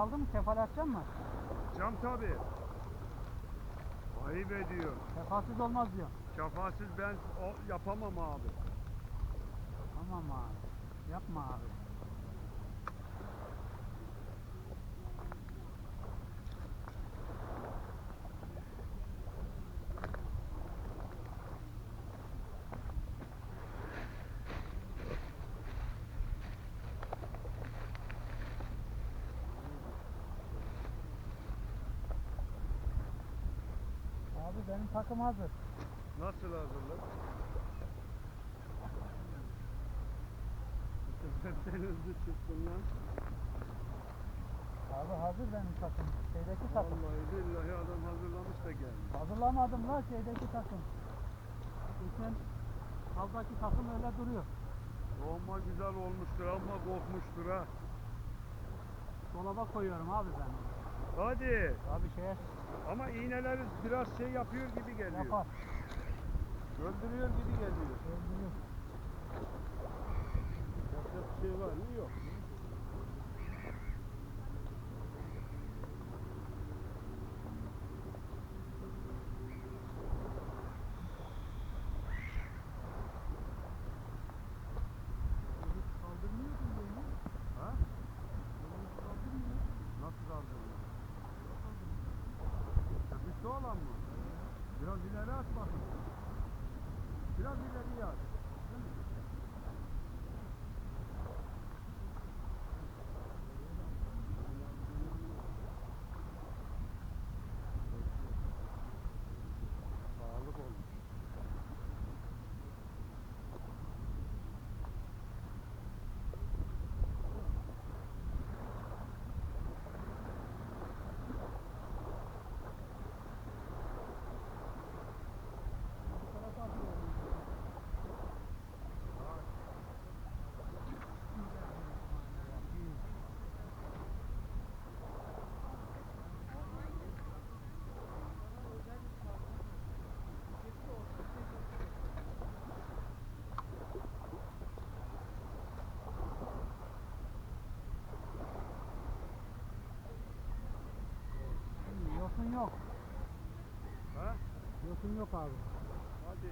kaldı mı? Kefal atacak mı? Cam tabi. Ayıp ediyor. Kefalsiz olmaz diyor. Kafasız ben o, yapamam abi. Tamam abi. Yapma abi. Abi benim takım hazır. Nasıl hazırlık? Sen hızlı çıktın lan. Abi hazır benim takım. Şeydeki takım. Vallahi billahi adam hazırlamış da gelmiş. Hazırlamadım la şeydeki takım. Geçen kaldaki takım öyle duruyor. Olma güzel olmuştur ama kokmuştur ha. Dolaba koyuyorum abi ben. Hadi. Abi şeye Ama iğneleri biraz şey yapıyor gibi geliyor. yapar. Öldürüyor gibi geliyor. Öldürüyor. Yapacak bir şey var mı? Yok. Biraz ileri at bakayım. Biraz ileri at. Değil mi? Sağlık olmuş. Yosun yok. Ha? Yosun yok abi. Hadi.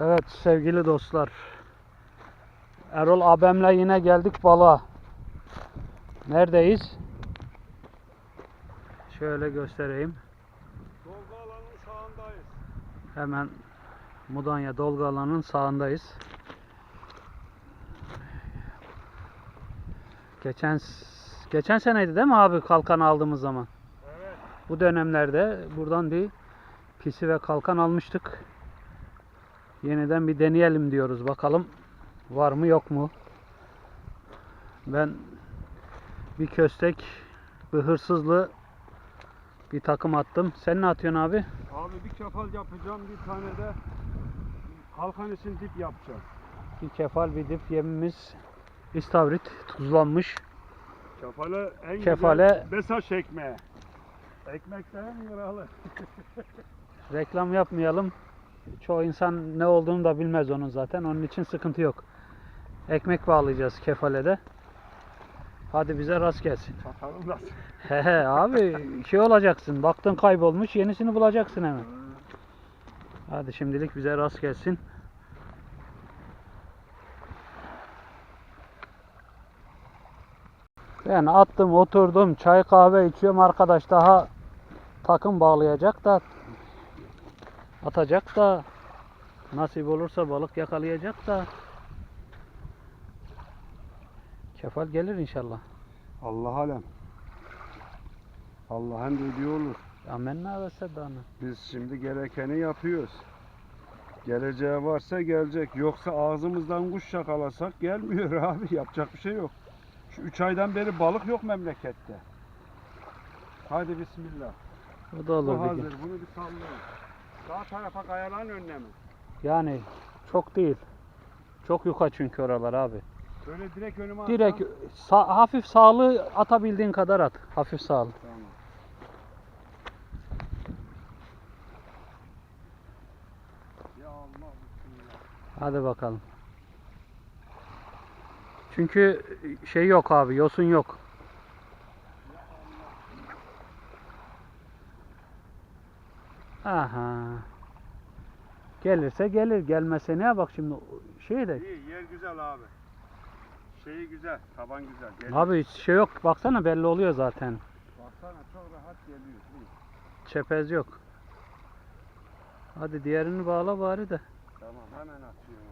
Evet sevgili dostlar. Erol abemle yine geldik balığa. Neredeyiz? Şöyle göstereyim. Dolgu alanının sağındayız. Hemen Mudanya alanının sağındayız. Geçen geçen seneydi değil mi abi kalkan aldığımız zaman? Evet. Bu dönemlerde buradan bir pisi ve kalkan almıştık. Yeniden bir deneyelim diyoruz. Bakalım var mı yok mu? Ben bir köstek, bir hırsızlı bir takım attım. Sen ne atıyorsun abi? Abi bir kefal yapacağım, bir tane de kalkan için dip yapacağım. Bir kefal bir dip yemimiz istavrit tuzlanmış. Kefale en Kefale- güzel besaş ekmeği. Ekmeklerin kralı. Reklam yapmayalım. Çoğu insan ne olduğunu da bilmez onun zaten. Onun için sıkıntı yok. Ekmek bağlayacağız kefalede. Hadi bize rast gelsin. Bakalım nasıl. He he abi şey olacaksın. Baktın kaybolmuş yenisini bulacaksın hemen. Hadi şimdilik bize rast gelsin. Ben attım oturdum çay kahve içiyorum arkadaş daha takım bağlayacak da atacak da nasip olursa balık yakalayacak da kefal gelir inşallah. Allah alem. Allah'ın dediği olur. Amenna ve seddana. Biz şimdi gerekeni yapıyoruz. Geleceği varsa gelecek. Yoksa ağzımızdan kuş yakalasak gelmiyor abi. Yapacak bir şey yok. Şu üç aydan beri balık yok memlekette. Hadi bismillah. O da olur Bu bir hazır. gün. Bunu bir sallayın. Sağ tarafa kayaların önüne mi? Yani çok değil. Çok yuka çünkü oralar abi. Böyle direkt önüme Direkt atsam- sa- hafif sağlı atabildiğin kadar at. Hafif sağlı. Tamam. Hadi bakalım. Çünkü şey yok abi, yosun yok. Aha. Gelirse gelir, gelmese ne bak şimdi şey de. İyi yer güzel abi. Şeyi güzel, taban güzel. Geliyor. Abi hiç şey yok. Baksana belli oluyor zaten. Baksana çok rahat geliyor. İyi. Çepez yok. Hadi diğerini bağla bari de. Hemen atıyorum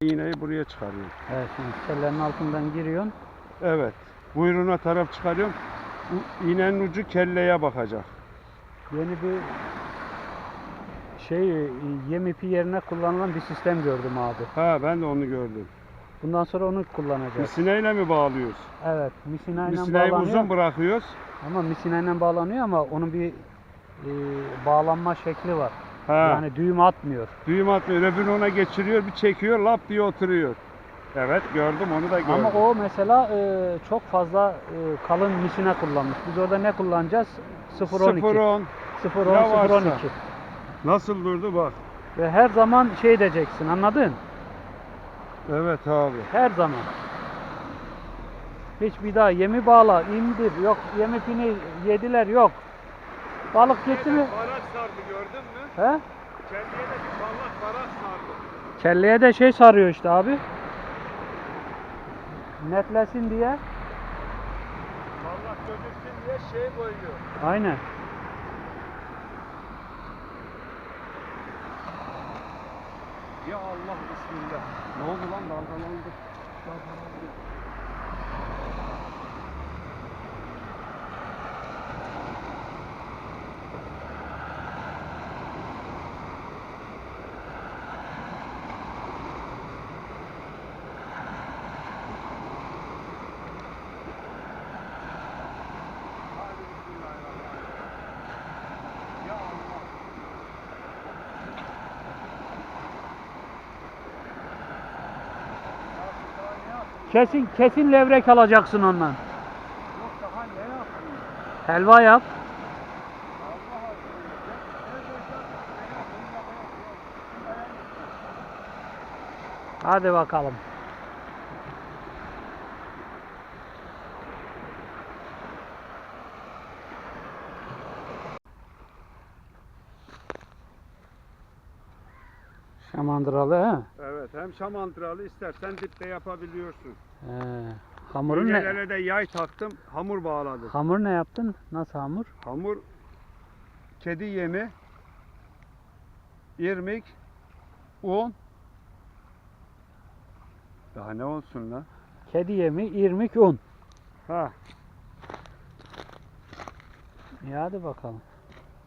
abi. İğneyi buraya çıkarıyorum. Evet şimdi tellerin altından giriyorsun. Evet. Buyruğuna taraf çıkarıyorum. Bu iğnenin ucu kelleye bakacak. Yeni bir şey yem ipi yerine kullanılan bir sistem gördüm abi. Ha ben de onu gördüm. Bundan sonra onu kullanacağız. Misineyle mi bağlıyoruz? Evet, misinayla Misineyi bağlanıyor. uzun bırakıyoruz. Ama misinayla bağlanıyor ama onun bir e, bağlanma şekli var. Ha. Yani düğüm atmıyor. Düğüm atmıyor. Öbürünü ona geçiriyor. Bir çekiyor. Lap diye oturuyor. Evet gördüm onu da gördüm. Ama o mesela e, çok fazla e, kalın misina kullanmış. Biz orada ne kullanacağız? 0.12. 0-10. 0.10, Ya varsa. 0.12. Nasıl durdu bak. Ve her zaman şey diyeceksin anladın? Evet abi. Her zaman. Hiç bir daha yemi bağla, indir, yok yem ipini yediler, yok. Balık gitti mi? Barak sardı gördün mü? He? Kendiye de bir parlak barak sardı. Kelleye de şey sarıyor işte abi. Netlesin diye. Parlak gözüksün diye şey koyuyor. Aynen. Ya Allah bismillah. Ne oldu lan dalgalandı. Dalgalandı. Hadi bismillahirrahmanirrahim. Ya Allah. Ya daha ne yapayım? Kesin kesin levrek alacaksın ondan. Yok daha ne yapayım? Helva yap. Hadi bakalım. Şamandıralı he. Evet hem şamandıralı istersen dipte yapabiliyorsun. He. Hamurun ne? Öncelere de yay taktım hamur bağladım. Hamur ne yaptın? Nasıl hamur? Hamur kedi yemi, irmik, un. Daha ne olsun lan? Kedi yemi, irmik, un. Ha. İyi hadi bakalım.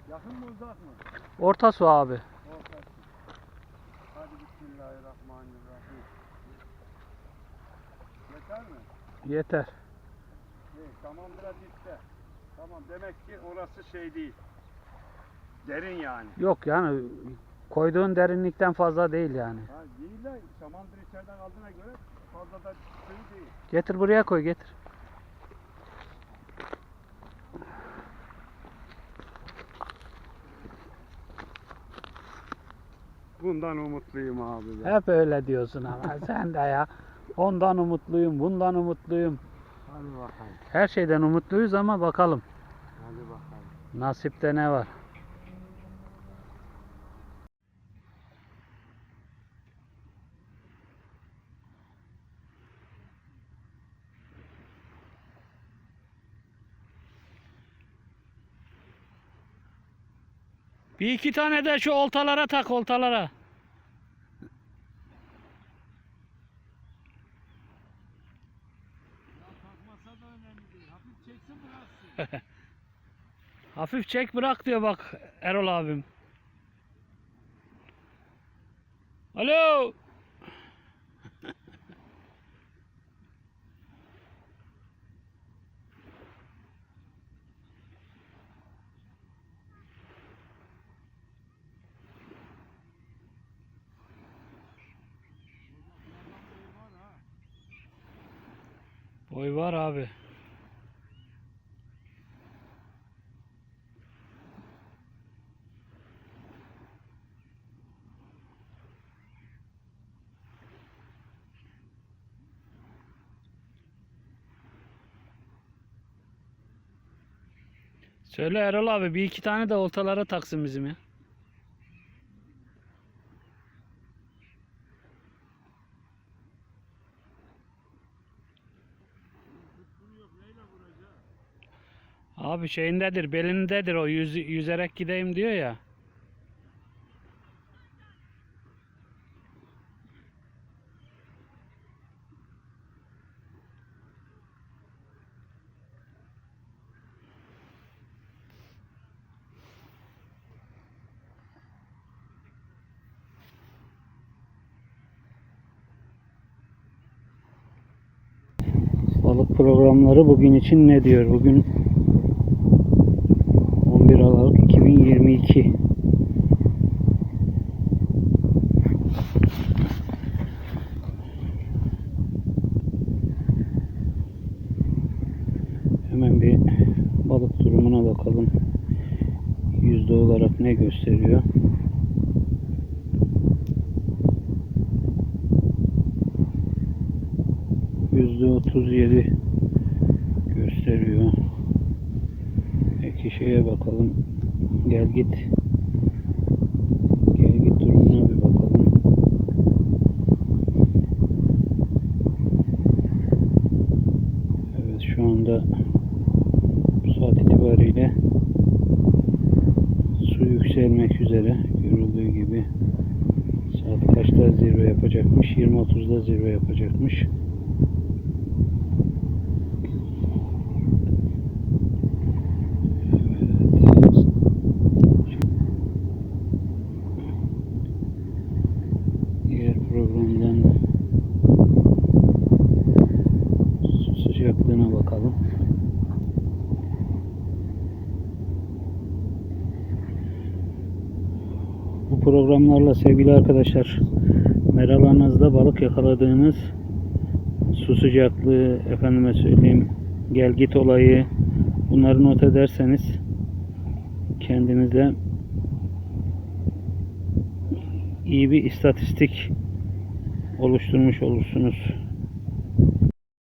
Yakın mı uzak mı? Orta su abi. Ortası. Hadi bismillahirrahmanirrahim. Yeter Yeter. İyi, şamandıra dipte. Tamam demek ki orası şey değil. Derin yani. Yok yani koyduğun derinlikten fazla değil yani. Ha değil de şamandıra içeriden aldığına göre fazla da suyu değil. Getir buraya koy getir. Bundan umutluyum abi ben. Hep öyle diyorsun ama sen de ya. Ondan umutluyum, bundan umutluyum. Hadi bakalım. Her şeyden umutluyuz ama bakalım Hadi bakalım. nasipte ne var. Bir iki tane de şu oltalara tak oltalara. Takmasa da önemli değil. Hafif çeksin bıraksın. Hafif çek bırak diyor bak Erol abim. Alo. Boy var abi. Söyle Erol abi bir iki tane de oltalara taksın bizim ya. Abi şeyindedir, belindedir o yüz, yüzerek gideyim diyor ya. Balık programları bugün için ne diyor? Bugün 11 Aralık 2022. Hemen bir balık durumuna bakalım. Yüzde olarak ne gösteriyor? Yüzde otuz yedi gösteriyor. Şeye bakalım. Gel git. Gel git durumuna bir bakalım. Evet şu anda bu saat itibariyle su yükselmek üzere görüldüğü gibi saat kaçta zirve yapacakmış 20.30'da zirve yapacakmış Evet. Diğer programdan su sıcaklığına bakalım. Bu programlarla sevgili arkadaşlar meralarınızda balık yakaladığınız su sıcaklığı efendime söyleyeyim gel git olayı bunları not ederseniz kendinize iyi bir istatistik oluşturmuş olursunuz.